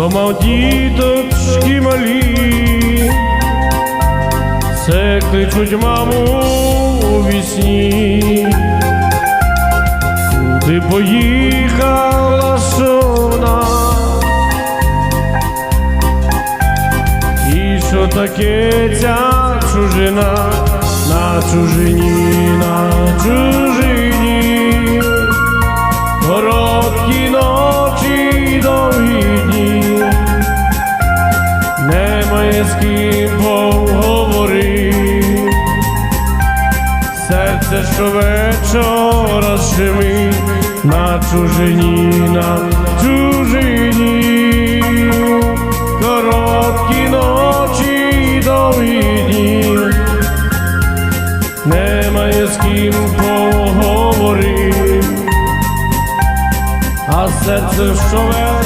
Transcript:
хто мав діточки малі, це кличуть маму у вісні, куди поїхала сона, і що таке ця чужина? На чужині, на чужині, немає з ким поговорити, серце щовечора щемить на чужині, на чужині, короткі ночі довгі дні, немає з ким поговорити, а серце щовечора